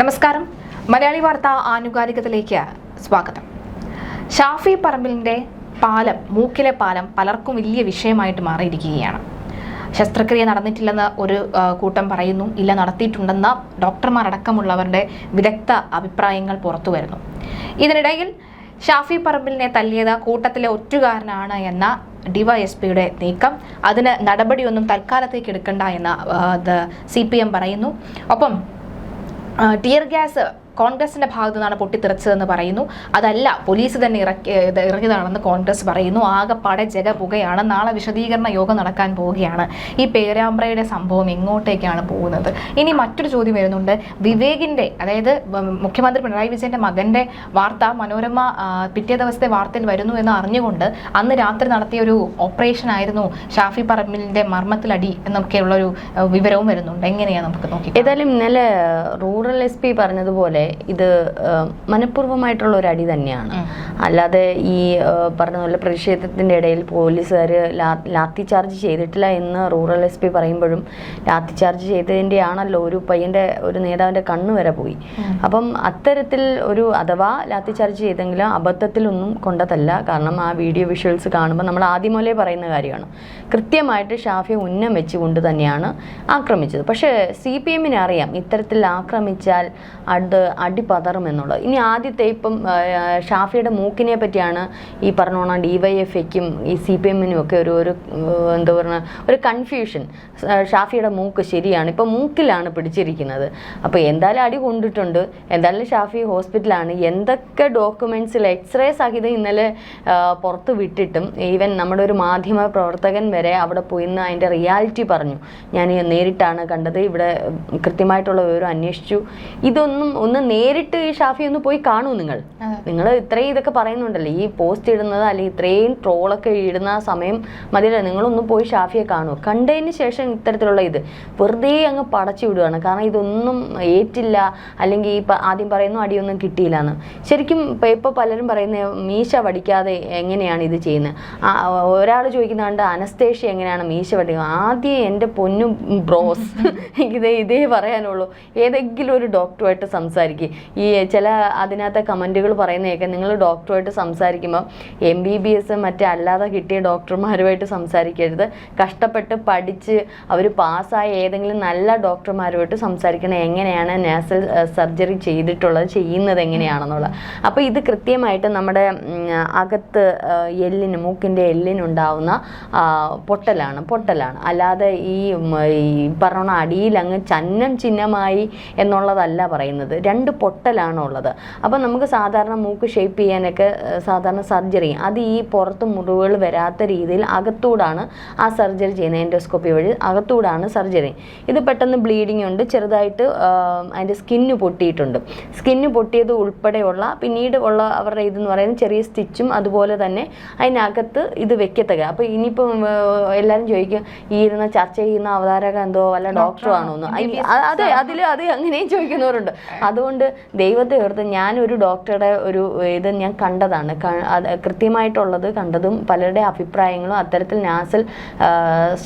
നമസ്കാരം. മലയാളി വാർത്ത ആനുകാലികത്തിലേക്ക് സ്വാഗതം. ഷാഫി പറമ്പിലിന്റെ പാലം മൂക്കിലെ പാലം പലർക്കും വലിയ വിഷയമായിട്ട് മാറിയിരിക്കുകയാണ്. ശസ്ത്രക്രിയ നടന്നിട്ടില്ലെന്ന് ഒരു കൂട്ടം പറയുന്നു. ഇല്ല നടത്തിയിട്ടുണ്ടെന്ന ഡോക്ടർമാരടക്കമുള്ളവരുടെ വിദഗ്ധ അഭിപ്രായങ്ങൾ പുറത്തു വരുന്നു. ഇതിനിടയിൽ ഷാഫി പറമ്പിലിനെ തല്ലിയത് കൂട്ടത്തിലെ ഒറ്റുകാരനാണ് എന്ന ഡിവൈഎസ്പിയുടെ നീക്കം. അതിന് നടപടിയൊന്നും തൽക്കാലത്തേക്ക് എടുക്കണ്ട എന്ന് സി പി എം പറയുന്നു. ഒപ്പം ടിയർ ഗ്യാസ് കോൺഗ്രസിന്റെ ഭാഗത്തു നിന്നാണ് പൊട്ടിത്തെറിച്ചതെന്ന് പറയുന്നു. അതല്ല പോലീസ് തന്നെ ഇറക്കി ഇറങ്ങിയതാണെന്ന് കോൺഗ്രസ് പറയുന്നു. ആകെപ്പാടെ ജഗ പുകയാണ് നാളെ വിശദീകരണ യോഗം നടക്കാൻ പോവുകയാണ്. ഈ പേരാമ്പ്രയുടെ സംഭവം എങ്ങോട്ടേക്കാണ് പോകുന്നത്? ഇനി മറ്റൊരു ചോദ്യം വരുന്നുണ്ട്. വിവേകിന്റെ അതായത് മുഖ്യമന്ത്രി പിണറായി വിജയന്റെ മകന്റെ വാർത്ത മനോരമ പിറ്റേ ദിവസത്തെ വാർത്തയിൽ വരുന്നു എന്ന് അറിഞ്ഞുകൊണ്ട് അന്ന് രാത്രി നടത്തിയ ഒരു ഓപ്പറേഷൻ ആയിരുന്നു ഷാഫി പറമ്പിലിന്റെ മർമ്മത്തിലടി എന്നൊക്കെയുള്ള ഒരു വിവരവും വരുന്നുണ്ട്. എങ്ങനെയാണ് നമുക്ക് നോക്കി ഏതായാലും ഇന്നലെ റൂറൽ എസ് പി പറഞ്ഞതുപോലെ ഇത് മനഃപൂർവമായിട്ടുള്ള ഒരു അടി തന്നെയാണ് അല്ലാതെ ഈ പറഞ്ഞ പോലെ പ്രതിഷേധത്തിന്റെ ഇടയിൽ പോലീസുകാർ ലാത്തി ചാർജ് ചെയ്തിട്ടില്ല എന്ന് റൂറൽ എസ് പി പറയുമ്പോഴും ലാത്തി ചാർജ് ചെയ്തതിന്റെ ആണല്ലോ ഒരു പയ്യന്റെ ഒരു നേതാവിന്റെ കണ്ണ് വരെ പോയി. അപ്പം അത്തരത്തിൽ ഒരു അഥവാ ലാത്തി ചാർജ് ചെയ്തെങ്കിലും അബദ്ധത്തിലൊന്നും കൊണ്ടതല്ല. കാരണം ആ വീഡിയോ വിഷ്വൽസ് കാണുമ്പോൾ നമ്മൾ ആദ്യം മുതലേ പറയുന്ന കാര്യമാണ്. കൃത്യമായിട്ട് ഷാഫി ഉന്നം വെച്ചുകൊണ്ട് തന്നെയാണ് ആക്രമിച്ചത്. പക്ഷേ സി പി എമ്മിനെ അറിയാം. ഇത്തരത്തിൽ ആക്രമിച്ചാൽ അത് അടി എന്നുള്ളത് ഇനി ആദ്യത്തെ ഇപ്പം ഷാഫിയുടെ മൂക്കിനെ പറ്റിയാണ് ഈ പറഞ്ഞോണം ഡി വൈ എഫ് എക്കും ഈ സി പി എമ്മിനും ഒക്കെ ഒരു ഒരു എന്താ പറയുക ഒരു കൺഫ്യൂഷൻ ഷാഫിയുടെ മൂക്ക് ശരിയാണ്. ഇപ്പം മൂക്കിലാണ് പിടിച്ചിരിക്കുന്നത്. അപ്പോൾ എന്തായാലും അടി കൊണ്ടിട്ടുണ്ട്. എന്തായാലും ഷാഫി ഹോസ്പിറ്റലാണ്. എന്തൊക്കെ ഡോക്യുമെൻസിൽ എക്സ്റേ സഹിതം ഇന്നലെ പുറത്ത് വിട്ടിട്ടും ഈവൻ നമ്മുടെ ഒരു മാധ്യമ പ്രവർത്തകൻ വരെ അവിടെ പോയി നിന്ന് അതിന്റെ റിയാലിറ്റി പറഞ്ഞു. ഞാൻ നേരിട്ടാണ് കണ്ടത്. ഇവിടെ കൃത്യമായിട്ടുള്ള വിവരം അന്വേഷിച്ചു. ഇതൊന്നും ഒന്ന് നേരിട്ട് ഈ ഷാഫി ഒന്ന് പോയി കാണൂ നിങ്ങൾ. നിങ്ങൾ ഇത്രയും ഇതൊക്കെ പറയുന്നുണ്ടല്ലോ. ഈ പോസ്റ്റ് ഇടുന്നത് അല്ലെങ്കിൽ ഇത്രയും ട്രോളൊക്കെ ഇടുന്ന സമയം മതിയല്ല. നിങ്ങളൊന്ന് പോയി ഷാഫിയെ കാണൂ. കണ്ടതിന് ശേഷം ഇത്തരത്തിലുള്ള ഇത്. വെറുതെ അങ്ങ് പടച്ചു വിടുകയാണ് കാരണം ഇതൊന്നും ഏറ്റില്ല. അല്ലെങ്കിൽ ഈ ആദ്യം പറയുന്നു അടിയൊന്നും കിട്ടിയില്ല എന്ന് ശരിക്കും ഇപ്പൊ ഇപ്പോൾ പലരും പറയുന്ന മീശ വടിക്കാതെ എങ്ങനെയാണ് ഇത് ചെയ്യുന്നത് ഒരാൾ ചോദിക്കുന്നുണ്ട് അനസ്തേഷ്യ എങ്ങനെയാണ് മീശ വടിക്കുക ആദ്യം എന്റെ പൊന്നും ബ്രോസ്. ഇതേ ഇതേ പറയാനുള്ളൂ. ഏതെങ്കിലും ഒരു ഡോക്ടറുമായിട്ട് സംസാരിക്കുക ഈ ചില അതിനകത്തെ കമന്റുകൾ പറയുന്നതൊക്കെ നിങ്ങൾ ഡോക്ടറുമായിട്ട് സംസാരിക്കുമ്പോൾ എം ബി ബി എസ് മറ്റേ അല്ലാതെ കിട്ടിയ ഡോക്ടർമാരുമായിട്ട് സംസാരിക്കരുത്. കഷ്ടപ്പെട്ട് പഠിച്ച് അവർ പാസ്സായ ഏതെങ്കിലും നല്ല ഡോക്ടർമാരുമായിട്ട് സംസാരിക്കണം. എങ്ങനെയാണ് നാസൽ സർജറി ചെയ്തിട്ടുള്ളത് ചെയ്യുന്നത് എങ്ങനെയാണെന്നുള്ളത് അപ്പോൾ ഇത് കൃത്യമായിട്ട് നമ്മുടെ അകത്ത് എല്ലിന് മൂക്കിന്റെ എല്ലിനുണ്ടാവുന്ന പൊട്ടലാണ് പൊട്ടലാണ്. അല്ലാതെ ഈ പറഞ്ഞ അടിയിൽ അങ്ങ് ചന്നം ചിഹ്നമായി എന്നുള്ളതല്ല പറയുന്നത്. രണ്ട് പൊട്ടലാണ് ഉള്ളത് അപ്പോൾ നമുക്ക് സാധാരണ മൂക്ക് ഷേപ്പ് ചെയ്യാനൊക്കെ സാധാരണ സർജറി അത് ഈ പുറത്ത് മുറിവുകൾ വരാത്ത രീതിയിൽ അകത്തൂടാണ് ആ സർജറി ചെയ്യുന്നത്. എൻഡോസ്കോപ്പി വഴി അകത്തൂടാണ് സർജറി ഇത് പെട്ടെന്ന് ബ്ലീഡിംഗ് ഉണ്ട്. ചെറുതായിട്ട് അതിന്റെ സ്കിന്ന് പൊട്ടിയിട്ടുണ്ട്. സ്കിന്ന് പൊട്ടിയത് ഉൾപ്പെടെയുള്ള പിന്നീട് ഉള്ള അവരുടെ ഇതെന്ന് പറയുന്നത് ചെറിയ സ്റ്റിച്ചും അതുപോലെ തന്നെ അതിനകത്ത് ഇത് വെക്കത്തക അപ്പോൾ ഇനിയിപ്പം എല്ലാവരും ചോദിക്കും ഈ ഇരുന്ന് ചർച്ച ചെയ്യുന്ന അവതാരക എന്തോ വല്ല ഡോക്ടറാണോ? എന്ന് അതെ അതിൽ അത് അങ്ങനെയും ചോദിക്കുന്നവരുണ്ട്. അതുകൊണ്ട് ദൈവത്തെ ഓർത്ത് ഞാനൊരു ഡോക്ടറുടെ ഒരു ഇത് ഞാൻ കണ്ടതാണ്. കൃത്യമായിട്ടുള്ളത് കണ്ടതും പലരുടെ അഭിപ്രായങ്ങളും അത്തരത്തിൽ നാസൽ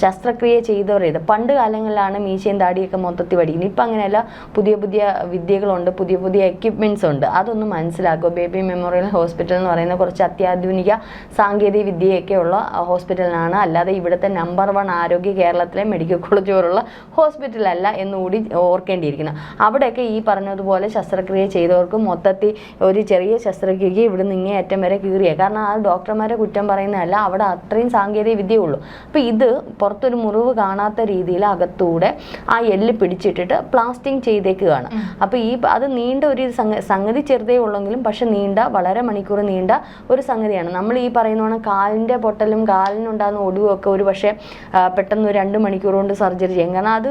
ശസ്ത്രക്രിയ ചെയ്തവർ ചെയ്ത്. പണ്ട് കാലങ്ങളിലാണ് മീശയും താടിയൊക്കെ മൊത്തത്തിൽ പഠിക്കുന്നത്. ഇപ്പം അങ്ങനെയല്ല. പുതിയ പുതിയ വിദ്യകളുണ്ട് പുതിയ പുതിയ എക്യുപ്മെന്റ്സ് ഉണ്ട്. അതൊന്ന് മനസ്സിലാക്കുക ബേബി മെമ്മോറിയൽ ഹോസ്പിറ്റൽ എന്ന് പറയുന്ന കുറച്ച് അത്യാധുനിക സാങ്കേതിക വിദ്യയൊക്കെ ഉള്ള ഹോസ്പിറ്റലിനാണ് അല്ലാതെ ഇവിടുത്തെ നമ്പർ വൺ ആരോഗ്യ കേരളത്തിലെ മെഡിക്കൽ കോളേജ് പോലുള്ള ഹോസ്പിറ്റലല്ല എന്നുകൂടി ഓർക്കേണ്ടിയിരിക്കുന്നു. അവിടെയൊക്കെ ഈ പറഞ്ഞതുപോലെ ശസ്ത്രക്രിയ ചെയ്തവർക്ക് മൊത്തത്തിൽ ഒരു ചെറിയ ശസ്ത്രക്രിയക്ക് ഇവിടെ നിന്ന് അറ്റം വരെ കീറിയ. കാരണം ആ ഡോക്ടർമാരെ കുറ്റം പറയുന്നതല്ല അവിടെ അത്രയും സാങ്കേതിക വിദ്യയുള്ളൂ. അപ്പോൾ ഇത് പുറത്തൊരു മുറിവ് കാണാത്ത രീതിയിൽ അകത്തൂടെ ആ എല്ല് പിടിച്ചിട്ടിട്ട് പ്ലാസ്റ്റിങ് ചെയ്തേക്കുകയാണ്. അപ്പോൾ ഈ അത് നീണ്ട ഒരു സംഗതി ചെറുതേ ഉള്ളെങ്കിലും പക്ഷെ നീണ്ട വളരെ മണിക്കൂർ നീണ്ട ഒരു സംഗതിയാണ്. നമ്മൾ ഈ പറയുന്ന കാലിന്റെ പൊട്ടലും കാലിനുണ്ടാകുന്ന ഒടിവും ഒക്കെ ഒരു പക്ഷേ പെട്ടെന്ന് രണ്ട് മണിക്കൂർ കൊണ്ട് സർജറി ചെയ്യും. കാരണം അത്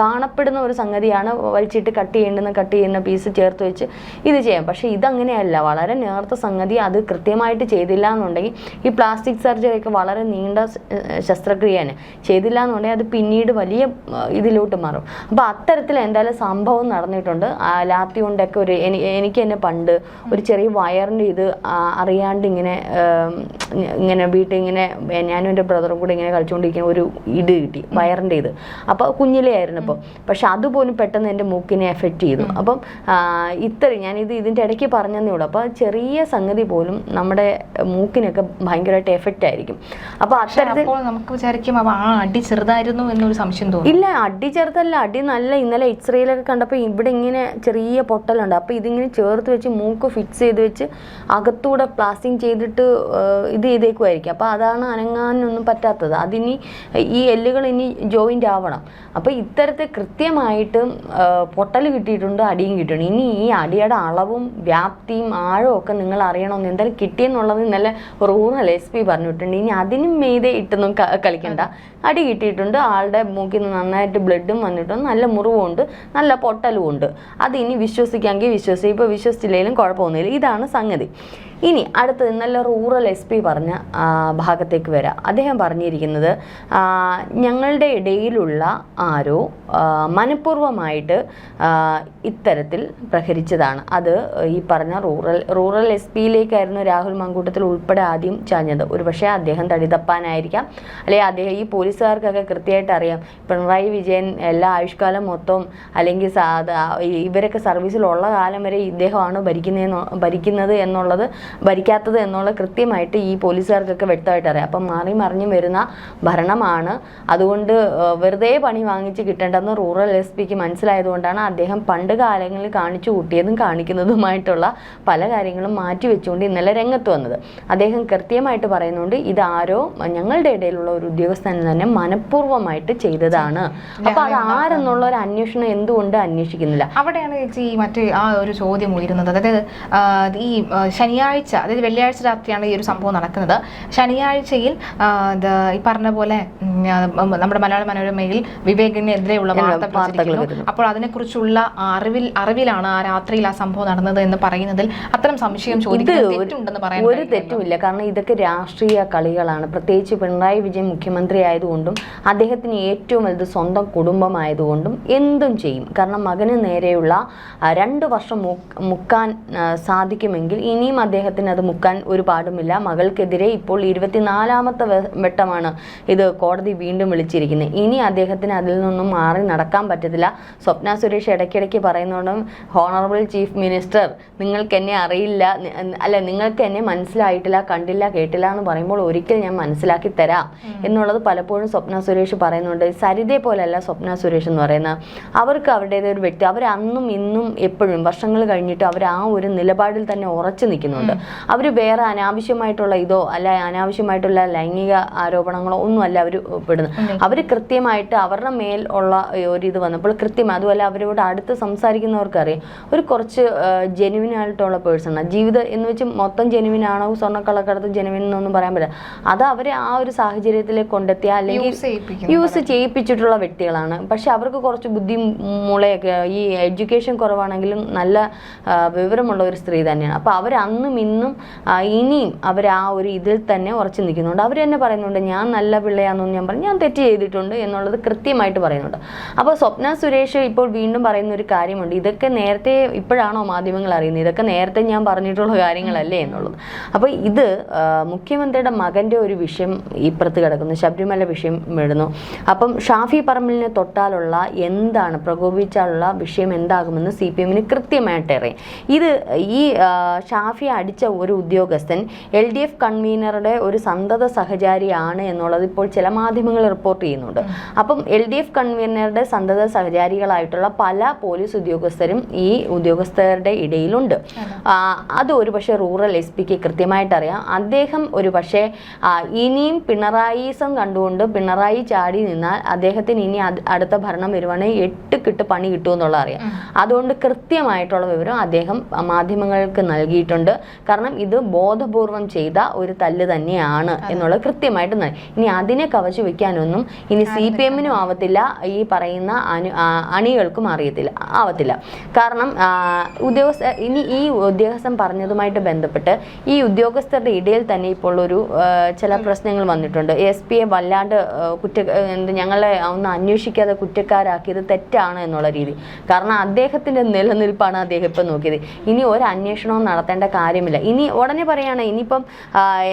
കാണപ്പെടുന്ന ഒരു സംഗതിയാണ് വലിച്ചിട്ട് കട്ട് ചെയ്യേണ്ടുന്ന കട്ട് ചെയ്യുന്ന പീസ് ചേർത്ത് വെച്ച് ഇത് ചെയ്യാം. പക്ഷേ ഇതങ്ങനെയല്ല. വളരെ നേർത്ത സംഗതി. അത് കൃത്യമായിട്ട് ചെയ്തില്ല എന്നുണ്ടെങ്കിൽ ഈ പ്ലാസ്റ്റിക് സർജറി ഒക്കെ വളരെ നീണ്ട ശസ്ത്രക്രിയയാണ്. ചെയ്തില്ല എന്നുണ്ടെങ്കിൽ അത് പിന്നീട് വലിയ ഇതിലോട്ട് മാറും. അപ്പോൾ അത്തരത്തിൽ എന്തായാലും സംഭവം നടന്നിട്ടുണ്ട്. ആ ലാത്തി കൊണ്ടൊക്കെ ഒരു എനിക്ക് തന്നെ പണ്ട് ഒരു ചെറിയ വയറിന്റെ ഇത് അറിയാണ്ട് ഇങ്ങനെ ഇങ്ങനെ വീട്ടിൽ ഇങ്ങനെ ഞാനും എന്റെ ബ്രദറും കൂടെ ഇങ്ങനെ കളിച്ചുകൊണ്ടിരിക്കുന്ന ഒരു ഇത് കിട്ടി വയറിന്റെ ഇത്. അപ്പോൾ കുഞ്ഞിലേ ആയിരുന്നു അപ്പോൾ പക്ഷെ അതുപോലും പെട്ടെന്ന് എന്റെ മൂക്കിനെ എഫക്റ്റ് ചെയ്തു. അപ്പോൾ അപ്പം ഇത്ര ഞാനിത് ഇതിന്റെ ഇടയ്ക്ക് പറഞ്ഞതേ ഉള്ളൂ. അപ്പോൾ ചെറിയ സംഗതി പോലും നമ്മുടെ മൂക്കിനൊക്കെ ഭയങ്കരമായിട്ട് എഫക്റ്റ് ആയിരിക്കും. അപ്പോൾ അത്തരത്തിൽ നമുക്ക് വിചാരിക്കും ആ അടി ചെറുതായിരുന്നു എന്നൊരു സംശയം തോന്നും. ഇല്ല അടി ചെറുതല്ല അടി നല്ല ഇന്നലെ എക്സ്റേയിലൊക്കെ കണ്ടപ്പോൾ ഇവിടെ ഇങ്ങനെ ചെറിയ പൊട്ടലുണ്ട്. അപ്പോൾ ഇതിങ്ങനെ ചേർത്ത് വെച്ച് മൂക്ക് ഫിക്സ് ചെയ്ത് വെച്ച് അകത്തൂടെ പ്ലാസ്റ്റിങ് ചെയ്തിട്ട് ഇത് ചെയ്തേക്കുമായിരിക്കും അപ്പോൾ അതാണ് അനങ്ങാനൊന്നും പറ്റാത്തത്. അതിനി ഈ എല്ലുകൾ ഇനി ജോയിന്റ് ആവണം. അപ്പോൾ ഇത്തരത്തെ കൃത്യമായിട്ടും പൊട്ടൽ കിട്ടിയിട്ടുണ്ട് അടിയും കിട്ടണം. ഇനി ഈ അടിയുടെ അളവും വ്യാപ്തിയും ആഴവും ഒക്കെ നിങ്ങൾ അറിയണമെന്ന് എന്തായാലും കിട്ടിയെന്നുള്ളത് ഇന്നലെ റൂറൽ എസ് പി പറഞ്ഞിട്ടുണ്ട്. ഇനി അതിനും മീതെ ഇട്ടൊന്നും കളിക്കണ്ട. അടി കിട്ടിയിട്ടുണ്ട്. ആളുടെ മൂക്കിൽ നിന്ന് നന്നായിട്ട് ബ്ലഡും വന്നിട്ടുണ്ട്. നല്ല മുറിവുണ്ട് നല്ല പൊട്ടലും ഉണ്ട്. അത് ഇനി വിശ്വസിക്കാമെങ്കിൽ വിശ്വസിക്കും. ഇപ്പോൾ വിശ്വസിച്ചില്ലെങ്കിലും കുഴപ്പമൊന്നുമില്ല. ഇതാണ് സംഗതി. ഇനി അടുത്തത് നല്ല റൂറൽ എസ് പി പറഞ്ഞ ഭാഗത്തേക്ക് വരാം. അദ്ദേഹം പറഞ്ഞിരിക്കുന്നത് ഞങ്ങളുടെ ഇടയിലുള്ള ആരോ മനഃപൂർവമായിട്ട് ആ, ഇത്തരത്തിൽ പ്രഹരിച്ചതാണ്. അത് ഈ പറഞ്ഞ റൂറൽ റൂറൽ എസ് പിയിലേക്കായിരുന്നു രാഹുൽ മങ്കൂട്ടത്തിൽ ഉൾപ്പെടെ ആദ്യം ചാഞ്ഞത്. ഒരുപക്ഷെ അദ്ദേഹം തടിതപ്പാനായിരിക്കാം. അല്ലെങ്കിൽ അദ്ദേഹം ഈ പോലീസുകാർക്കൊക്കെ കൃത്യമായിട്ട് അറിയാം. പിണറായി വിജയൻ എല്ലാ ആയുഷ്കാലം മൊത്തം അല്ലെങ്കിൽ ഇവരൊക്കെ സർവീസിലുള്ള കാലം വരെ ഇദ്ദേഹമാണ് ഭരിക്കുന്നതെന്നോ ഭരിക്കുന്നത് എന്നുള്ളത് ഭരിക്കാത്തത് എന്നുള്ളത് കൃത്യമായിട്ട് ഈ പോലീസുകാർക്കൊക്കെ വ്യക്തമായിട്ട് അറിയാം. അപ്പം മാറി മറിഞ്ഞും വരുന്ന ഭരണമാണ്. അതുകൊണ്ട് വെറുതെ പണി വാങ്ങിച്ച് കിട്ടേണ്ടെന്ന് റൂറൽ എസ് പിക്ക് മനസ്സിലായതുകൊണ്ടാണ് അദ്ദേഹം പണ്ട് കാലങ്ങളിൽ കാണിച്ചു കൂട്ടിയതും കാണിക്കുന്നതുമായിട്ടുള്ള പല കാര്യങ്ങളും മാറ്റി വെച്ചുകൊണ്ട് ഇന്നലെ രംഗത്ത് വന്നത്. അദ്ദേഹം കൃത്യമായിട്ട് പറയുന്നുണ്ട് ഇതാരോ ഞങ്ങളുടെ ഇടയിലുള്ള ഒരു ഉദ്യോഗസ്ഥൻ തന്നെ മനഃപൂർവമായിട്ട് ചെയ്തതാണ്. അപ്പൊ അത് ആരെന്നുള്ള ഒരു അന്വേഷണം എന്തുകൊണ്ട് അന്വേഷിക്കുന്നില്ല? അവിടെയാണ് ചേച്ചി ഈ മറ്റേ ആ ഒരു ചോദ്യം ഉയരുന്നത്. അതായത് ഈ ശനിയാഴ്ച അതായത് വെള്ളിയാഴ്ച രാത്രിയാണ് ഈ ഒരു സംഭവം നടക്കുന്നത്. ശനിയാഴ്ചയിൽ ഇത് ഈ പറഞ്ഞ പോലെ നമ്മുടെ മലയാള മനോരമയിൽ വിവേകിനെതിരെയുള്ള വാർത്ത. അപ്പോൾ അതിനെക്കുറിച്ചുള്ള അറിവിൽ അറിവിലാണ് ആ രാത്രിയിൽ ആ സംഭവം നടന്നത് എന്ന് പറയുന്നതിൽ അത്തരം സംശയം ചോദിക്കുന്നത് തെറ്റുണ്ടെന്ന് പറയാൻ ഒരു തെറ്റുമില്ല. കാരണം ഇതൊക്കെ രാഷ്ട്രീയ കളികളാണ്. പ്രത്യേകിച്ച് പിണറായി വിജയൻ മുഖ്യമന്ത്രി ആയതുകൊണ്ടും അദ്ദേഹത്തിന് ഏറ്റവും വലുത് സ്വന്തം കുടുംബമായതുകൊണ്ടും എന്തും ചെയ്യും. കാരണം മകന് നേരെയുള്ള രണ്ട് വർഷം മുക്കാൻ സാധിക്കുമെങ്കിൽ ഇനിയും അദ്ദേഹത്തിന് അത് മുക്കാൻ ഒരു പാടുമില്ല. മകൾക്കെതിരെ ഇപ്പോൾ ഇരുപത്തിനാലാമത്തെ വട്ടമാണ് ഇത് കോടതി വീണ്ടും വിളിച്ചിരിക്കുന്നത്. ഇനി അദ്ദേഹത്തിന് അതിൽ നിന്നും മാറി നടക്കാൻ പറ്റത്തില്ല. സ്വപ്ന സുരേഷ് ഇടയ്ക്കിടയ്ക്ക് പറയുന്നതുകൊണ്ടും ഹോണറബിൾ ചീഫ് മിനിസ്റ്റർ നിങ്ങൾക്ക് എന്നെ അറിയില്ല അല്ല നിങ്ങൾക്ക് എന്നെ മനസ്സിലായിട്ടില്ല കണ്ടില്ല കേട്ടില്ല എന്ന് പറയുമ്പോൾ ഒരിക്കൽ ഞാൻ മനസ്സിലാക്കി തരാം. എന്നുള്ളത് പലപ്പോഴും സ്വപ്ന സുരേഷ് പറയുന്നുണ്ട്. സരിതയെ പോലെയല്ല സ്വപ്ന സുരേഷ് എന്ന് പറയുന്ന. അവർക്ക് അവരുടേതായ ഒരു വ്യക്തി അവർ അന്നും ഇന്നും എപ്പോഴും വർഷങ്ങൾ കഴിഞ്ഞിട്ട് അവർ ആ ഒരു നിലപാടിൽ തന്നെ ഉറച്ചു നിൽക്കുന്നുണ്ട്. അവർ വേറെ അനാവശ്യമായിട്ടുള്ള ഇതോ അല്ല അനാവശ്യമായിട്ടുള്ള ലൈംഗിക ആരോപണങ്ങളോ ഒന്നും അല്ല അവർ പെടുന്നത്. അവർ കൃത്യമായിട്ട് അവരുടെ മേൽ ഉള്ള ഒരു ഇത് വന്നപ്പോൾ കൃത്യം അതുപോലെ അവരോട് അടുത്ത് സംസാരിക്കുന്നവർക്കറിയാം. ഒരു കുറച്ച് ജെനുവിൻ ആയിട്ടുള്ള പേഴ്സണാണ് ജീവിതം എന്ന് വെച്ച് മൊത്തം ജെനുവിൻ ആണോ? സ്വർണക്കളക്കടത്ത് ജെനുവിൻ എന്നൊന്നും പറയാൻ പറ്റില്ല. അത് അവരെ ആ ഒരു സാഹചര്യത്തിലേക്ക് കൊണ്ടെത്തിയ അല്ലെങ്കിൽ യൂസ് ചെയ്യിപ്പിച്ചിട്ടുള്ള വ്യക്തികളാണ്. പക്ഷെ അവർക്ക് കുറച്ച് ബുദ്ധി മുളയൊക്കെ ഈ എഡ്യൂക്കേഷൻ കുറവാണെങ്കിലും നല്ല വിവരമുള്ള ഒരു സ്ത്രീ തന്നെയാണ്. അപ്പോൾ അവർ അന്നും ഇന്നും ഇനിയും അവർ ആ ഒരു ഇതിൽ തന്നെ ഉറച്ചു നിൽക്കുന്നുണ്ട്. അവർ തന്നെ പറയുന്നുണ്ട് ഞാൻ നല്ല പിള്ളയാണെന്ന് ഞാൻ പറഞ്ഞു. ഞാൻ തെറ്റ് ചെയ്തിട്ടുണ്ട് എന്നുള്ളത് കൃത്യമായിട്ട് പറയുന്നുണ്ട്. അപ്പോൾ സ്വപ്ന സുരേഷ് ഇപ്പോൾ വീണ്ടും പറയുന്ന ഒരു കാര്യമുണ്ട്. ഇതൊക്കെ നേരത്തെ ഇപ്പോഴാണോ മാധ്യമങ്ങൾ അറിയുന്നത്? ഇതൊക്കെ നേരത്തെ ഞാൻ പറഞ്ഞിട്ടുള്ള കാര്യങ്ങളല്ലേ എന്നുള്ളത്. അപ്പോൾ ഇത് മുഖ്യമന്ത്രിയുടെ മകന്റെ ഒരു വിഷയം ഇപ്പുറത്ത് കിടക്കുന്നു. ശബരിമല വിഷയം വിടുന്നു അപ്പം ഷാഫി പറമ്പലിനെ തൊട്ടാലുള്ള എന്താണ് പ്രകോപിച്ചാലുള്ള വിഷയം എന്താകുമെന്ന് സി പി എമ്മിന് കൃത്യമായിട്ട് അറിയാം. ഇത് ഈ ഷാഫി അടിച്ച ഒരു ഉദ്യോഗസ്ഥൻ എൽ ഡി എഫ് കൺവീനറുടെ ഒരു സന്തത സഹചാരിയാണ് എന്നുള്ളത് ഇപ്പോൾ ചില മാധ്യമങ്ങൾ റിപ്പോർട്ട് ചെയ്യുന്നുണ്ട്. അപ്പം എൽ ഡി എഫ് കൺവീനറുടെ സന്തത സഹചാരികളായിട്ടുള്ള പല പോലീസ് ഉദ്യോഗസ്ഥരും ഈ ഉദ്യോഗസ്ഥരുടെ ഇടയിലുണ്ട്. അത് ഒരു പക്ഷേ റൂറൽ എസ് പിക്ക് കൃത്യമായിട്ട് അറിയാം അദ്ദേഹം ഒരു പക്ഷേ ഇനിയും പിണറായിസം കണ്ടുകൊണ്ട് പിണറായി ചാടി നിന്നാൽ അദ്ദേഹത്തിന് ഇനി അടുത്ത ഭരണം വരുവാണെങ്കിൽ എട്ട് കിട്ട് പണി കിട്ടുമെന്നുള്ള അറിയാം. അതുകൊണ്ട് കൃത്യമായിട്ടുള്ള വിവരം അദ്ദേഹം മാധ്യമങ്ങൾക്ക് നൽകിയിട്ടുണ്ട്. കാരണം ഇത് ബോധപൂർവം ചെയ്ത ഒരു തല്ല് തന്നെയാണ് എന്നുള്ളത് കൃത്യമായിട്ട് ഇനി അതിനെ കവച്ചു വെക്കാനൊന്നും ഇനി സി പി എമ്മിനും ആവത്തില്ല. ഈ പറയുന്ന അണികൾക്കും അറിയത്തില്ല. ആവത്തില്ല. കാരണം ആ, ഉദ്യോഗസ്ഥ ഇനി ഈ ഉദ്യോഗസ്ഥൻ പറഞ്ഞതുമായിട്ട് ബന്ധപ്പെട്ട് ഈ ഉദ്യോഗസ്ഥരുടെ ഇടയിൽ തന്നെ ഇപ്പോൾ ഒരു ചില പ്രശ്നങ്ങൾ വന്നിട്ടുണ്ട്. എസ് പിയെ വല്ലാണ്ട് കുറ്റ എന്ത് ഞങ്ങളെ ഒന്ന് അന്വേഷിക്കാതെ കുറ്റക്കാരാക്കിയത് തെറ്റാണ് എന്നുള്ള രീതി. കാരണം അദ്ദേഹത്തിന്റെ നിലനിൽപ്പാണ് അദ്ദേഹം ഇപ്പം നോക്കിയത്. ഇനി ഒരു അന്വേഷണവും നടത്തേണ്ട കാര്യമില്ല. ഇനി ഉടനെ പറയാണ് ഇനിയിപ്പം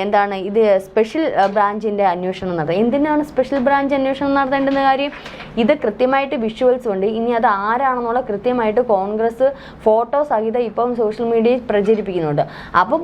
എന്താണ് ഇത് സ്പെഷ്യൽ ബ്രാഞ്ചിന്റെ അന്വേഷണം നടത്തുക. എന്തിനാണ് സ്പെഷ്യൽ ബ്രാഞ്ച് അന്വേഷണം നടത്തേണ്ടെന്ന കാര്യം? ഇത് കൃത്യമായിട്ട് വിഷ്വൽസ് ഉണ്ട് ഇനി അത് ആരാണെന്നുള്ള കൃത്യമായിട്ട് കോൺഗ്രസ് ഫോട്ടോ സഹിതം ഇപ്പം സോഷ്യൽ മീഡിയയിൽ പ്രചരിപ്പിക്കുന്നുണ്ട്. അപ്പം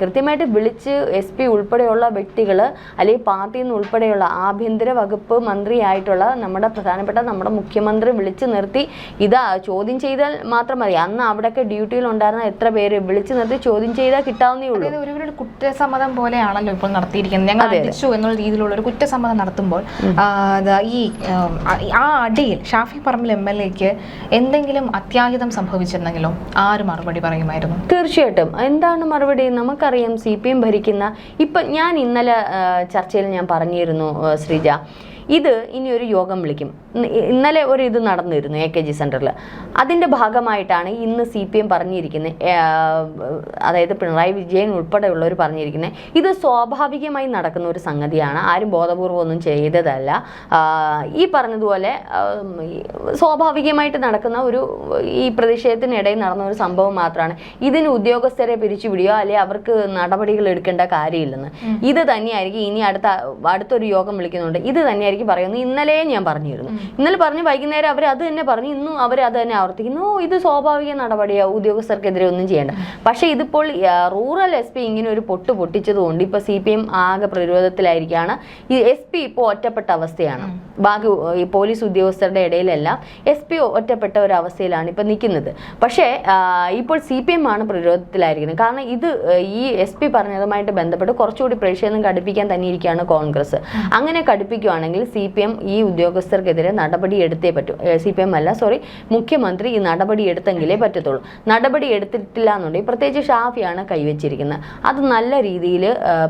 കൃത്യമായിട്ട് വിളിച്ച് എസ് പി ഉൾപ്പെടെയുള്ള വ്യക്തികൾ അല്ലെങ്കിൽ പാർട്ടിയിൽ നിന്ന് ഉൾപ്പെടെയുള്ള ആഭ്യന്തര വകുപ്പ് മന്ത്രിയായിട്ടുള്ള നമ്മുടെ പ്രധാനപ്പെട്ട നമ്മുടെ മുഖ്യമന്ത്രി വിളിച്ചു നിർത്തി ഇത് ചോദ്യം ചെയ്താൽ മാത്രം മതി അന്ന് അവിടെയൊക്കെ ഡ്യൂട്ടിയിൽ ഉണ്ടായിരുന്ന എത്ര പേര് വിളിച്ചു നിർത്തി ചോദ്യം ചെയ്താൽ കിട്ടാവുന്നേ ഉള്ളൂ. ഒരു കുറ്റസമ്മതം പോലെയാണല്ലോ ഇപ്പോൾ നടത്തിയിരിക്കുന്നത്. ഞങ്ങൾ അടിച്ചു എന്നുള്ള രീതിയിലുള്ള ഒരു കുറ്റസമ്മതം നടത്തുമ്പോൾ ഈ ആ അടിയിൽ ഷാഫി പറമ്പിൽ എം എൽ എക്ക് എന്തെങ്കിലും അത്യാഹിതം സംഭവിച്ചിരുന്നെങ്കിലോ ആര് മറുപടി പറയുമായിരുന്നു. തീർച്ചയായിട്ടും. എന്താണ് മറുപടി? നമുക്കറിയാം സി ഭരിക്കുന്ന ഇപ്പം ഞാൻ ഇന്നലെ ചർച്ചയിൽ ഞാൻ പറഞ്ഞിരുന്നു ശ്രീജ. ഇത് ഇനി ഒരു യോഗം വിളിക്കും. ഇന്നലെ ഒരു ഇത് നടന്നിരുന്നു എ കെ ജി സെന്ററിൽ അതിന്റെ ഭാഗമായിട്ടാണ് ഇന്ന് സി പി എം പറഞ്ഞിരിക്കുന്നത് അതായത് പിണറായി വിജയൻ ഉൾപ്പെടെയുള്ളവർ പറഞ്ഞിരിക്കുന്നത് ഇത് സ്വാഭാവികമായി നടക്കുന്ന ഒരു സംഗതിയാണ്. ആരും ബോധപൂർവം ഒന്നും ചെയ്തതല്ല ഈ പറഞ്ഞതുപോലെ സ്വാഭാവികമായിട്ട് നടക്കുന്ന ഒരു ഈ പ്രതിഷേധത്തിനിടയിൽ നടന്ന ഒരു സംഭവം മാത്രമാണ് ഇതിന് ഉദ്യോഗസ്ഥരെ പിരിച്ചുവിടുകയോ അല്ലെ അവർക്ക് നടപടികൾ എടുക്കേണ്ട കാര്യമില്ലെന്ന്. ഇത് തന്നെയായിരിക്കും ഇനി അടുത്ത അടുത്തൊരു യോഗം വിളിക്കുന്നുണ്ട്. ഇത് തന്നെയായിരിക്കും പറയുന്നത്. ഇന്നലെ ഞാൻ പറഞ്ഞിരുന്നു. ഇന്നലെ പറഞ്ഞു വൈകുന്നേരം അവർ അത് തന്നെ പറഞ്ഞു. ഇന്നും അവർ അത് തന്നെ ആവർത്തിക്കുന്നു. ഇത് സ്വാഭാവിക നടപടിയാ ഉദ്യോഗസ്ഥർക്കെതിരെ ഒന്നും ചെയ്യേണ്ട. പക്ഷേ ഇതിപ്പോൾ റൂറൽ എസ് പി ഇങ്ങനെ ഒരു പൊട്ട് പൊട്ടിച്ചതുകൊണ്ട് ഇപ്പൊ സി പി എം ആകെ പ്രതിരോധത്തിലായിരിക്കുകയാണ്. ഈ എസ് പി ഇപ്പോൾ ഒറ്റപ്പെട്ട അവസ്ഥയാണ്. ബാക്കി ഈ പോലീസ് ഉദ്യോഗസ്ഥരുടെ ഇടയിലെല്ലാം എസ് പി ഒറ്റപ്പെട്ട ഒരു അവസ്ഥയിലാണ് ഇപ്പൊ നിൽക്കുന്നത്. പക്ഷേ ഇപ്പോൾ സി പി എം ആണ് പ്രതിരോധത്തിലായിരിക്കുന്നത്. കാരണം ഇത് ഈ എസ് പി പറഞ്ഞതുമായിട്ട് ബന്ധപ്പെട്ട് കുറച്ചുകൂടി പ്രതിഷേധം കടുപ്പിക്കാൻ തന്നെ ഇരിക്കുകയാണ് കോൺഗ്രസ് അങ്ങനെ കടുപ്പിക്കുകയാണെങ്കിൽ സി പി എം ഈ ഉദ്യോഗസ്ഥർക്കെതിരെ നടപടി എടുത്തേ പറ്റൂ സി പി എം അല്ല സോറി മുഖ്യമന്ത്രി ഈ നടപടി എടുത്തെങ്കിലേ പറ്റത്തുള്ളൂ. നടപടി എടുത്തിട്ടില്ല എന്നുണ്ടെങ്കിൽ പ്രത്യേകിച്ച് ഷാഫിയാണ് കൈവച്ചിരിക്കുന്നത്. അത് നല്ല രീതിയിൽ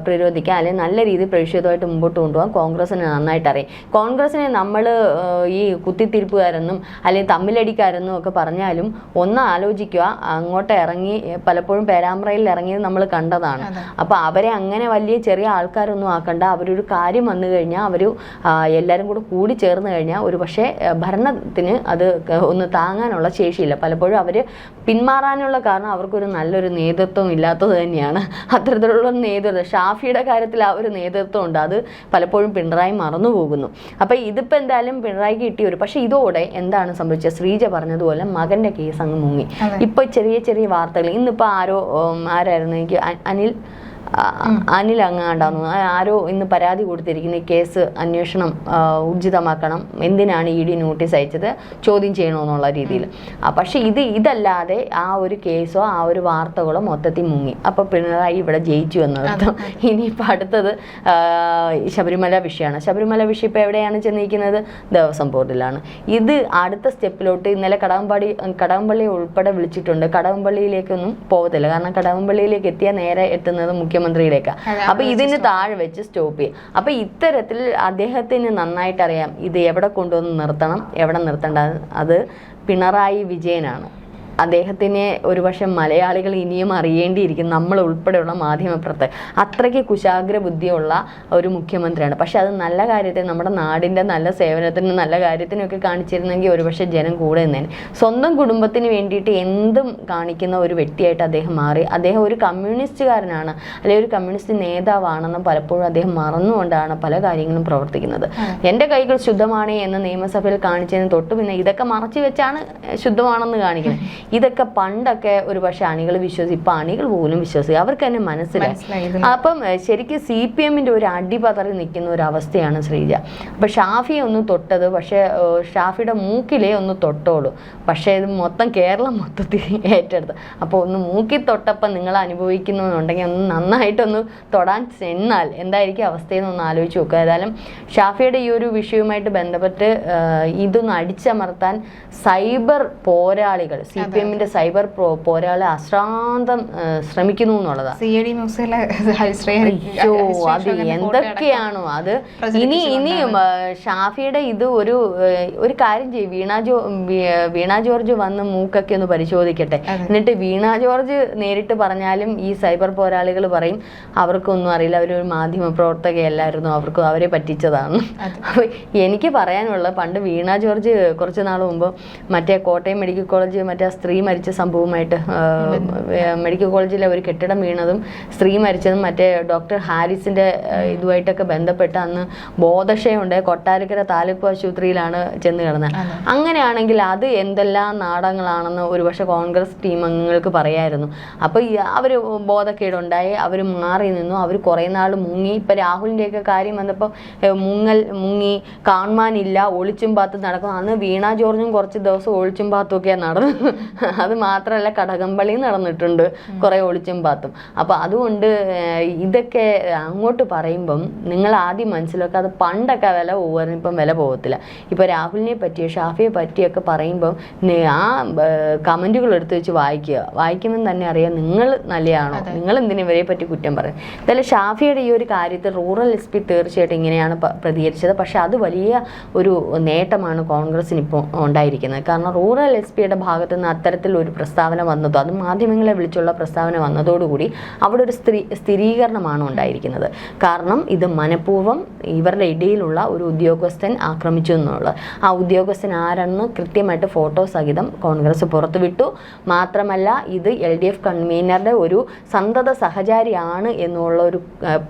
പ്രതിരോധിക്കാൻ അല്ലെങ്കിൽ നല്ല രീതിയിൽ പ്രതിഷേധമായിട്ട് മുമ്പോട്ട് കൊണ്ടുപോകാൻ കോൺഗ്രസിന് നന്നായിട്ട് അറിയാം കോൺഗ്രസിനെ നമ്മൾ ഈ കുത്തിത്തിരിപ്പുകാരെന്നും അല്ലെങ്കിൽ തമ്മിലടിക്കാരെന്നും ഒക്കെ പറഞ്ഞാലും ഒന്ന് ആലോചിക്കുക. അങ്ങോട്ട് ഇറങ്ങി പലപ്പോഴും പേരാമ്പ്രയിൽ ഇറങ്ങിയത് നമ്മൾ കണ്ടതാണ്. അപ്പോൾ അവരെ അങ്ങനെ വലിയ ചെറിയ ആൾക്കാരൊന്നും ആക്കണ്ട. അവരൊരു കാര്യം വന്നു കഴിഞ്ഞാൽ അവർ എല്ലാവരും കൂടെ കൂടി ചേർന്ന് കഴിഞ്ഞാൽ ഒരു പക്ഷേ ഭരണത്തിന് അത് ഒന്ന് താങ്ങാനുള്ള ശേഷിയില്ല. പലപ്പോഴും അവർ പിന്മാറാനുള്ള കാരണം അവർക്കൊരു നല്ലൊരു നേതൃത്വം ഇല്ലാത്തത് തന്നെയാണ്. അത്തരത്തിലുള്ള നേതൃത്വം ഷാഫിയുടെ കാര്യത്തിൽ ആ ഒരു നേതൃത്വം ഉണ്ട്. അത് പലപ്പോഴും പിണറായി മറന്നു പോകുന്നു. അപ്പം ഇതിപ്പോൾ എന്തായാലും പിണറായി കിട്ടിയ ഒരു പക്ഷേ ഇതോടെ എന്താണ് സംഭവിച്ചത്? ശ്രീജ പറഞ്ഞതുപോലെ മകന്റെ കേസ് അങ്ങ് മുങ്ങി. ഇപ്പോൾ ചെറിയ ചെറിയ വാർത്തകൾ. ഇന്നിപ്പോൾ ആരോ ആരായിരുന്നു? എനിക്ക് അനിൽ അനിൽ അങ്ങാണ്ടാന്ന് ആരോ ഇന്ന് പരാതി കൊടുത്തിരിക്കുന്ന. ഈ കേസ് അന്വേഷണം ഊർജിതമാക്കണം എന്തിനാണ് ഇ ഡി നോട്ടീസ് അയച്ചത്? ചോദ്യം ചെയ്യണമെന്നുള്ള രീതിയിൽ. പക്ഷെ ഇത് ഇതല്ലാതെ ആ ഒരു കേസോ ആ ഒരു വാർത്തകളോ മൊത്തത്തിൽ മുങ്ങി. അപ്പോൾ പിണറായി ഇവിടെ ജയിച്ചു എന്നർത്ഥം ഇനിയിപ്പോൾ അടുത്തത് ശബരിമല വിഷയമാണ്. ശബരിമല വിഷയം ഇപ്പോൾ എവിടെയാണ് ചെന്നിരിക്കുന്നത്? ദേവസ്വം ബോർഡിലാണ്. ഇത് അടുത്ത സ്റ്റെപ്പിലോട്ട് ഇന്നലെ കടകംപള്ളി കടകംപള്ളി ഉൾപ്പെടെ വിളിച്ചിട്ടുണ്ട്. കടകംപള്ളിയിലേക്കൊന്നും പോകത്തില്ല. കാരണം കടകംപള്ളിയിലേക്ക് എത്തിയാൽ നേരെ എത്തുന്നത് മുഖ്യമന്ത്രിയിലേക്കാണ് അതെ, അപ്പൊ ഇതിന് താഴെ വെച്ച് സ്റ്റോപ്പ് ചെയ്യും. അപ്പൊ ഇത്തരത്തിൽ അദ്ദേഹത്തിന് നന്നായിട്ട് അറിയാം ഇത് എവിടെ കൊണ്ടുവന്ന് നിർത്തണം എവിടെ നിർത്തേണ്ട അത് പിണറായി വിജയനാണ്. അദ്ദേഹത്തിനെ ഒരുപക്ഷെ മലയാളികൾ ഇനിയും അറിയേണ്ടിയിരിക്കും നമ്മൾ ഉൾപ്പെടെയുള്ള മാധ്യമപ്രവർത്തകർ. അത്രയ്ക്ക് കുശാഗ്ര ബുദ്ധിയുള്ള ഒരു മുഖ്യമന്ത്രിയാണ്. പക്ഷെ അത് നല്ല കാര്യത്തെ നമ്മുടെ നാടിന്റെ നല്ല സേവനത്തിന് നല്ല കാര്യത്തിനൊക്കെ കാണിച്ചിരുന്നെങ്കിൽ ഒരുപക്ഷെ ജനം കൂടെ നിന്നേനെ. സ്വന്തം കുടുംബത്തിന് വേണ്ടിയിട്ട് എന്തും കാണിക്കുന്ന ഒരു വ്യക്തിയായിട്ട് അദ്ദേഹം മാറി. അദ്ദേഹം ഒരു കമ്മ്യൂണിസ്റ്റുകാരനാണ്. അല്ലെങ്കിൽ ഒരു കമ്മ്യൂണിസ്റ്റ് നേതാവാണെന്ന് പലപ്പോഴും അദ്ദേഹം മറന്നുകൊണ്ടാണ് പല കാര്യങ്ങളും പ്രവർത്തിക്കുന്നത്. എന്റെ കൈകൾ ശുദ്ധമാണ് എന്ന് നിയമസഭയിൽ കാണിച്ചതിന് തൊട്ട് പിന്നെ ഇതൊക്കെ മറച്ചു വെച്ചാണ് ശുദ്ധമാണെന്ന് കാണിക്കുന്നത്. ഇതൊക്കെ പണ്ടൊക്കെ ഒരു പക്ഷെ അണികൾ വിശ്വസിക്കും ഇപ്പം അണികൾ പോലും വിശ്വസിക്കും അവർക്ക് തന്നെ മനസ്സിലായി. അപ്പം ശരിക്കും സി പി എമ്മിന്റെ ഒരു അടിപതറി നിൽക്കുന്ന ഒരു അവസ്ഥയാണ് ശ്രീജ. അപ്പം ഷാഫിയെ ഒന്ന് തൊട്ടത് പക്ഷേ ഷാഫിയുടെ മൂക്കിലേ ഒന്ന് തൊട്ടോളൂ. പക്ഷേ ഇത് മൊത്തം കേരളം മൊത്തത്തിൽ ഏറ്റെടുത്ത്. അപ്പോൾ ഒന്ന് മൂക്കി തൊട്ടപ്പം നിങ്ങൾ അനുഭവിക്കുന്നുണ്ടെങ്കിൽ ഒന്ന് നന്നായിട്ടൊന്ന് തൊടാൻ ചെന്നാൽ എന്തായിരിക്കും അവസ്ഥയെന്ന് ഒന്ന് ആലോചിച്ച് നോക്കുക. ഏതായാലും ഷാഫിയുടെ ഈ ഒരു വിഷയവുമായിട്ട് ബന്ധപ്പെട്ട് ഇതൊന്ന് അടിച്ചമർത്താൻ സൈബർ പോരാളികൾ സി പി എമ്മിന്റെ സൈബർ പ്രോ- പോരാളി അശ്രാന്തം ശ്രമിക്കുന്നു എന്നുള്ളതാണ് അയ്യോ അത് എന്തൊക്കെയാണോ. അത് ഇനി ഇനിയും ഷാഫിയുടെ ഇത് ഒരു ഒരു കാര്യം ചെയ്യും. വീണ ജോ വീണ ജോർജ് വന്ന് മൂക്കൊക്കെ ഒന്ന് പരിശോധിക്കട്ടെ. എന്നിട്ട് വീണ ജോർജ് നേരിട്ട് പറഞ്ഞാലും ഈ സൈബർ പോരാളികൾ പറയും അവർക്കൊന്നും അറിയില്ല. അവരൊരു മാധ്യമ പ്രവർത്തകയല്ലായിരുന്നു. അവർക്ക് അവരെ പറ്റിച്ചതാണ്. എനിക്ക് പറയാനുള്ള പണ്ട് വീണ ജോർജ് കുറച്ച് നാൾ മുമ്പ് മറ്റേ കോട്ടയം മെഡിക്കൽ കോളേജ് മറ്റേ സ്ത്രീ മരിച്ച സംഭവമായിട്ട് മെഡിക്കൽ കോളേജിലെ ഒരു കെട്ടിടം വീണതും സ്ത്രീ മരിച്ചതും മറ്റേ ഡോക്ടർ ഹാരിസിന്റെ ഇതുമായിട്ടൊക്കെ ബന്ധപ്പെട്ട് അന്ന് ബോധക്ഷയുണ്ട് കൊട്ടാരക്കര താലൂക്ക് ആശുപത്രിയിലാണ് ചെന്ന് കിടന്നത്. അങ്ങനെയാണെങ്കിൽ അത് എന്തെല്ലാം നാടകങ്ങളാണെന്ന് ഒരുപക്ഷെ കോൺഗ്രസ് ടീം അംഗങ്ങൾക്ക് പറയായിരുന്നു. അപ്പോൾ അവർ ബോധക്കേടുണ്ടായി അവർ മാറി നിന്നു അവർ കുറേ നാൾ മുങ്ങി. ഇപ്പം രാഹുലിന്റെയൊക്കെ കാര്യം വന്നപ്പോൾ മുങ്ങൽ മുങ്ങി കാണുവാനില്ല ഒളിച്ചും പാത്തും നടക്കുന്നു. അന്ന് വീണ ജോർജും കുറച്ച് ദിവസം ഒളിച്ചും പാത്തും ഒക്കെയാണ് നടന്നത്. അത് മാത്രമല്ല കടകമ്പളി നടന്നിട്ടുണ്ട് കുറേ ഒളിച്ചും പാത്തും. അപ്പോൾ അതുകൊണ്ട് ഇതൊക്കെ അങ്ങോട്ട് പറയുമ്പം നിങ്ങൾ ആദ്യം മനസ്സിലാക്കുക അത് പണ്ടൊക്കെ വില പോകുമായിരുന്നു ഇപ്പം വില പോകത്തില്ല ഇപ്പോൾ രാഹുലിനെ പറ്റിയോ ഷാഫിയെ പറ്റിയൊക്കെ പറയുമ്പം ആ കമന്റുകൾ എടുത്തു വെച്ച് വായിക്കുക. വായിക്കുമ്പം തന്നെ അറിയാം നിങ്ങൾ നല്ലതാണോ നിങ്ങൾ എന്തിനു ഇവരെ പറ്റി കുറ്റം പറയും എന്തായാലും ഷാഫിയുടെ ഈ ഒരു കാര്യത്തിൽ റൂറൽ എസ് പി തീർച്ചയായിട്ടും ഇങ്ങനെയാണ് പ്രതികരിച്ചത്. പക്ഷെ അത് വലിയ ഒരു നേട്ടമാണ് കോൺഗ്രസിന് ഇപ്പോൾ ഉണ്ടായിരിക്കുന്നത്. കാരണം റൂറൽ എസ് പിയുടെ ഭാഗത്തു നിന്ന് അത്തരത്തിൽ ഒരു പ്രസ്താവന വന്നതോ അത് മാധ്യമങ്ങളെ വിളിച്ചുള്ള പ്രസ്താവന വന്നതോടുകൂടി അവിടെ ഒരു സ്ഥിരീ സ്ഥിരീകരണമാണ് ഉണ്ടായിരിക്കുന്നത്. കാരണം ഇത് മനഃപൂർവം ഇവരുടെ ഇടയിലുള്ള ഒരു ഉദ്യോഗസ്ഥൻ ആക്രമിച്ചു എന്നുള്ളത്. ആ ഉദ്യോഗസ്ഥൻ ആരെന്ന് കൃത്യമായിട്ട് ഫോട്ടോ സഹിതം കോൺഗ്രസ് പുറത്തുവിട്ടു. മാത്രമല്ല ഇത് എൽ ഡി എഫ് കൺവീനറുടെ ഒരു സന്തത സഹചാരിയാണ് എന്നുള്ള ഒരു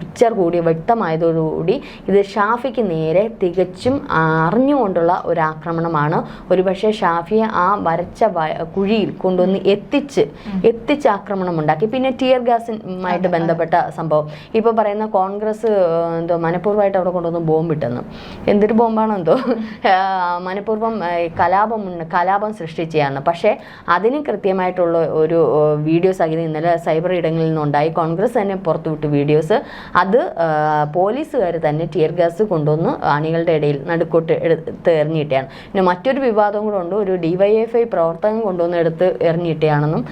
പിക്ചർ കൂടി വ്യക്തമായതോടുകൂടി ഇത് ഷാഫിക്ക് നേരെ തികച്ചും അറിഞ്ഞുകൊണ്ടുള്ള ഒരു ആക്രമണമാണ്. ഒരുപക്ഷെ ഷാഫിയെ ആ വരച്ച കുഴിയിൽ കൊണ്ടുവന്ന് എത്തിച്ച് എത്തിച്ച് ആക്രമണം ഉണ്ടാക്കി. പിന്നെ ടിയർ ഗ്യാസുമായിട്ട് ബന്ധപ്പെട്ട സംഭവം. ഇപ്പൊ പറയുന്ന കോൺഗ്രസ് എന്തോ മനഃപൂർവമായിട്ട് അവിടെ കൊണ്ടുവന്ന് ബോംബിട്ടെന്ന്. എന്തൊരു ബോംബാണോ എന്തോ. മനഃപൂർവം കലാപം കലാപം സൃഷ്ടിച്ചതാണ് പക്ഷേ അതിന് കൃത്യമായിട്ടുള്ള ഒരു വീഡിയോസ് സഹിതം ഇന്നലെ സൈബർ ഇടങ്ങളിൽ നിന്നുണ്ടായി. കോൺഗ്രസ് തന്നെ പുറത്തുവിട്ടു വീഡിയോസ്. അത് പോലീസുകാർ തന്നെ ടിയർ ഗ്യാസ് കൊണ്ടുവന്ന് അണികളുടെ ഇടയിൽ നടുക്കോട്ട് എടുത്ത് എറിഞ്ഞിട്ടാണ് പിന്നെ മറ്റൊരു വിവാദം കൂടെ ഉണ്ട്. ഒരു ഡിവൈഎഫ്ഐ പ്രവർത്തകൻ കൊണ്ടുവന്ന് എടുത്ത് എറിഞ്ഞിട്ടാണെന്നും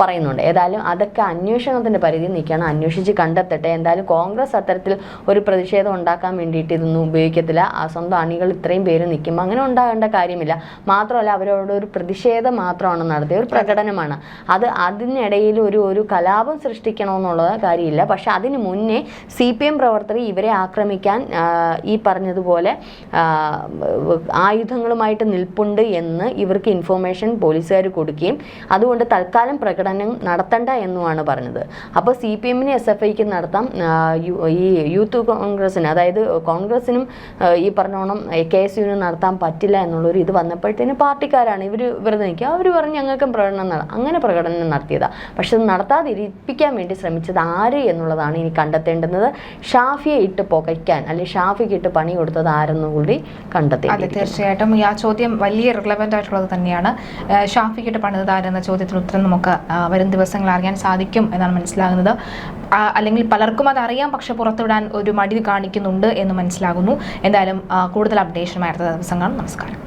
പറയുന്നുണ്ട്. ഏതായാലും അതൊക്കെ അന്വേഷണത്തിന്റെ പരിധി നിൽക്കുകയാണ്. അന്വേഷിച്ച് കണ്ടെത്തട്ടെ. എന്തായാലും കോൺഗ്രസ് അത്തരത്തിൽ ഒരു പ്രതിഷേധം ഉണ്ടാക്കാൻ വേണ്ടിയിട്ട് ഇതൊന്നും ഉപയോഗിക്കത്തില്ല. സ്വന്തം അണികൾ ഇത്രയും പേര് നിൽക്കുമ്പോൾ അങ്ങനെ ഉണ്ടാകേണ്ട കാര്യമില്ല. മാത്രമല്ല അവരോട് ഒരു പ്രതിഷേധം മാത്രമാണ് നടത്തിയത്. ഒരു പ്രകടനമാണ്. അത് അതിനിടയിൽ ഒരു ഒരു കലാപം സൃഷ്ടിക്കണമെന്നുള്ള കാര്യമില്ല. പക്ഷെ അതിന് മുന്നേ സി പി എം പ്രവർത്തകർ ഇവരെ ആക്രമിക്കാൻ ഈ പറഞ്ഞതുപോലെ ആയുധങ്ങളുമായിട്ട് നിൽപ്പുണ്ട് എന്ന് ഇവർക്ക് ഇൻഫോർമേഷൻ പോലീസുകാർ കൊടുക്കുകയും അതുകൊണ്ട് തൽക്കാലം പ്രകടനം നടത്തണ്ട എന്നുമാണ് പറഞ്ഞത്. അപ്പോൾ സി പി എമ്മിന് എസ് എഫ് ഐക്ക് നടത്താം. ഈ യൂത്ത് കോൺഗ്രസിന് അതായത് കോൺഗ്രസിനും ഈ പറഞ്ഞോണം കെ എസ് യുവിനും നടത്താൻ പറ്റില്ല എന്നുള്ളൊരു ഇത് വന്നപ്പോഴത്തേന് പാർട്ടിക്കാരാണ് ഇവർ വെറുതെ നിൽക്കുക. അവർ പറഞ്ഞ് ഞങ്ങൾക്കും പ്രകടനം നട അങ്ങനെ പ്രകടനം നടത്തിയതാ. പക്ഷെ നടത്താതിരിപ്പിക്കാൻ വേണ്ടി ശ്രമിച്ചത് ആര് എന്നുള്ളതാണ് ഇനി കണ്ടെത്തേണ്ടുന്നത്. ഷാഫിയെ ഇട്ട് പുകയ്ക്കാൻ അല്ലെങ്കിൽ ഷാഫിക്ക് ഇട്ട് പണി കൊടുത്തത് ആരെന്നുകൂടി കണ്ടെത്തേണ്ടി തീർച്ചയായിട്ടും. ആ ചോദ്യം വലിയ റിലവന്റ് ആയിട്ടുള്ളത് തന്നെയാണ്. ഏഹ് പണിത് പണിതാരെന്ന ചോദ്യത്തിന് ഉത്തരം നമുക്ക് വരും ദിവസങ്ങൾ അറിയാൻ സാധിക്കും എന്നാണ് മനസ്സിലാകുന്നത്. അല്ലെങ്കിൽ പലർക്കും അതറിയാം പക്ഷെ പുറത്തുവിടാൻ ഒരു മടി കാണിക്കുന്നുണ്ട് എന്ന് മനസ്സിലാകുന്നു. എന്തായാലും കൂടുതൽ അപ്ഡേഷനുമായി അടുത്ത ദിവസങ്ങൾ. നമസ്കാരം.